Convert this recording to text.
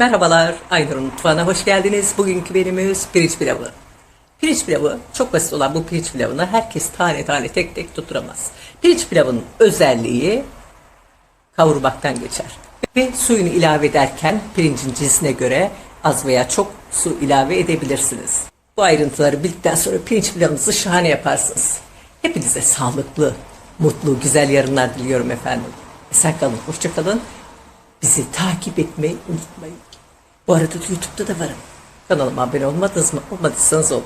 Merhabalar, Aynur'un mutfağına hoş geldiniz. Bugünkü menümüz pirinç pilavı. Pirinç pilavı, çok basit olan bu pirinç pilavını herkes tane tane tek tek tutturamaz. Pirinç pilavının özelliği kavurmaktan geçer. Ve suyunu ilave ederken pirincin cinsine göre az veya çok su ilave edebilirsiniz. Bu ayrıntıları bildikten sonra pirinç pilavınızı şahane yaparsınız. Hepinize sağlıklı, mutlu, güzel yarınlar diliyorum efendim. Esen kalın, hoşça kalın. Bizi takip etmeyi unutmayın. Bu arada YouTube'da da varım. Kanalıma abone olmadınız mı? Olmadıysanız olun.